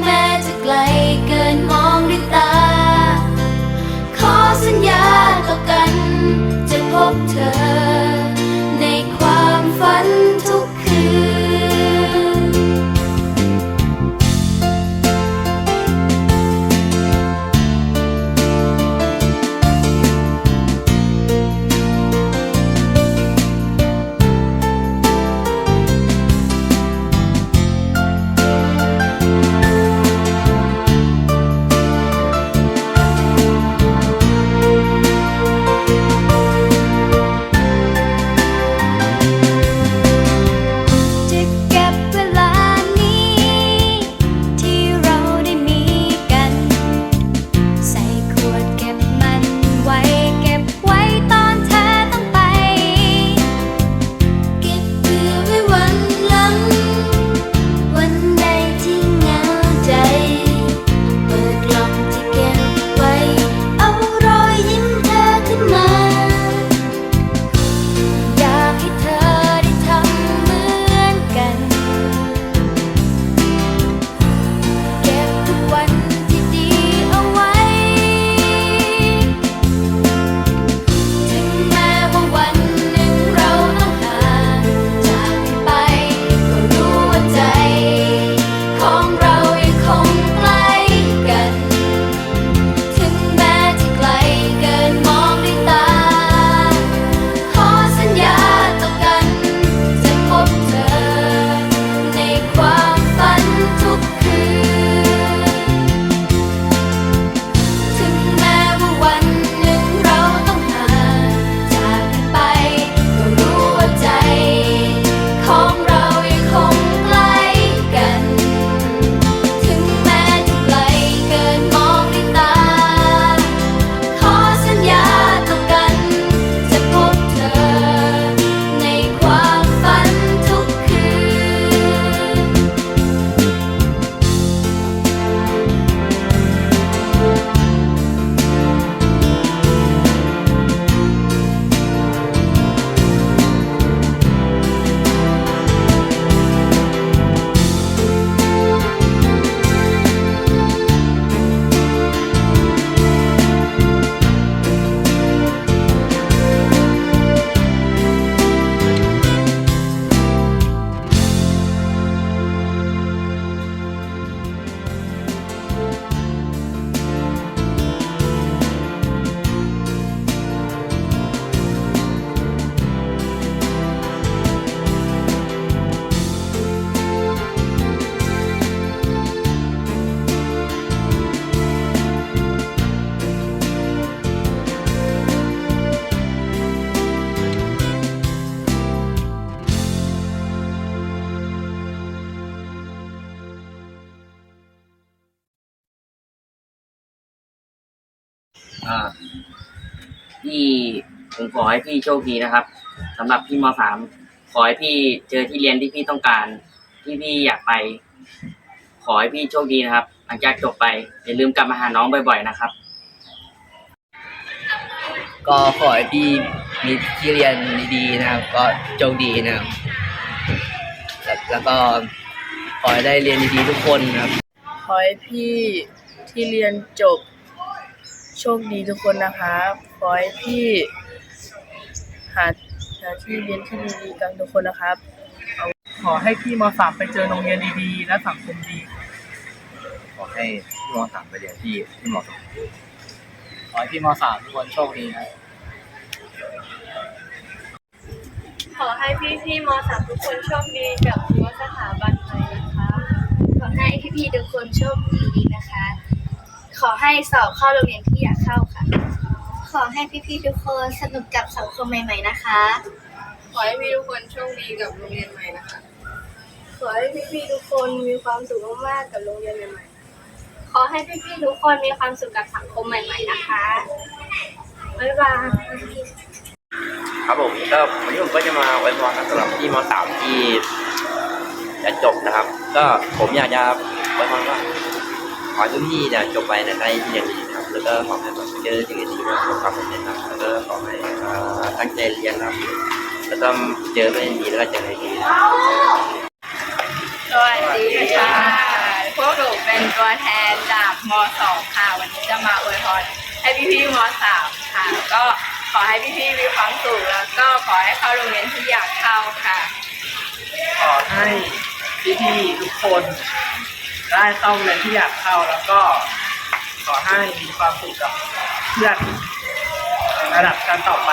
แม้จะไกล พี่ผมขอให้พี่โชคดีนะครับสำหรับพี่มสามขอให้พี่เจอที่เรียนที่พี่ต้องการ ที่พี่อยากไป ขอให้พี่โชคดีนะครับหลังจากจบไปอย่าลืมกลับมาหาน้องบ่อย ๆ นะครับ ก็ขอให้พี่มีที่เรียนดีๆนะครับ ก็โชคดีนะครับแล้วแล้วก็ขอให้ได้เรียนดีๆทุกคนนะครับ ขอให้พี่ที่เรียนจบ โชคดีทุกคนนะครับขอให้พี่หาหาที่เรียนที่ดีๆกันทุกคนนะครับ ขอให้พี่มสามไปเจอโรงเรียนดีๆ และสังคมดี ขอให้พี่มสามไปเรียนที่ที่เหมาะสมขอให้พี่มสามทุกคนโชคดีนะขขอให้พี่ๆมสามทุกคนโชคดีกับรั้วสถาบันใหม่นะคะ ขอให้พี่ๆทุกคนโชคดีนะคะ ขอให้สอบเข้าโรงเรียนที่อยากเข้าค่ะ ขอให้พี่ๆทุกคนสนุกกับสังคมใหม่ ๆ นะคะ ขอให้พี่ทุกคนโชคดีกับโรงเรียนใหม่นะคะ ขอให้พี่ๆทุกคนมีความสุขมากๆกับโรงเรียนใหม่ขอให้พี่ๆทุกคนมีความสุขกับสังคมใหม่ ๆ นะคะ บ๊ายบายครับผมก็วันนี้ผมก็จะมาอวยพรนะสำหรับพี่มสามที่จะจบนะครับ ก็ผมอยากจะอวยพรว่าข อให้ทุกพี่เนี่ยจบไปในได้ที่เรียนดีนะครับ แล้วก็ขอให้แบบเจอสิ่งดีๆมาประสบความสำเร็จนะครับแล้วก็ขอให้เอ่อตั้งใจเรียนนะครับแล้วก็เจอไม่ดีแล้วก็เจอไม่ดีนะครับสวัสดีค่ะ พวกหนูเป็นตัวแทนจากม .2 ค่ะ วันนี้จะมาอวยพรให้พี่ๆม .3 ค่ะ ก็ขอให้พี่ๆมีความสุขแล้วก็ขอให้เข้าโรงเรียนที่อยากเข้าค่ะ ขอให้พี่ๆทุกคน ได้เข้าเรียนที่อยากเข้าแล้วก็ขอให้มีความสุขกับเพื่อนระดับชั้นต่อไป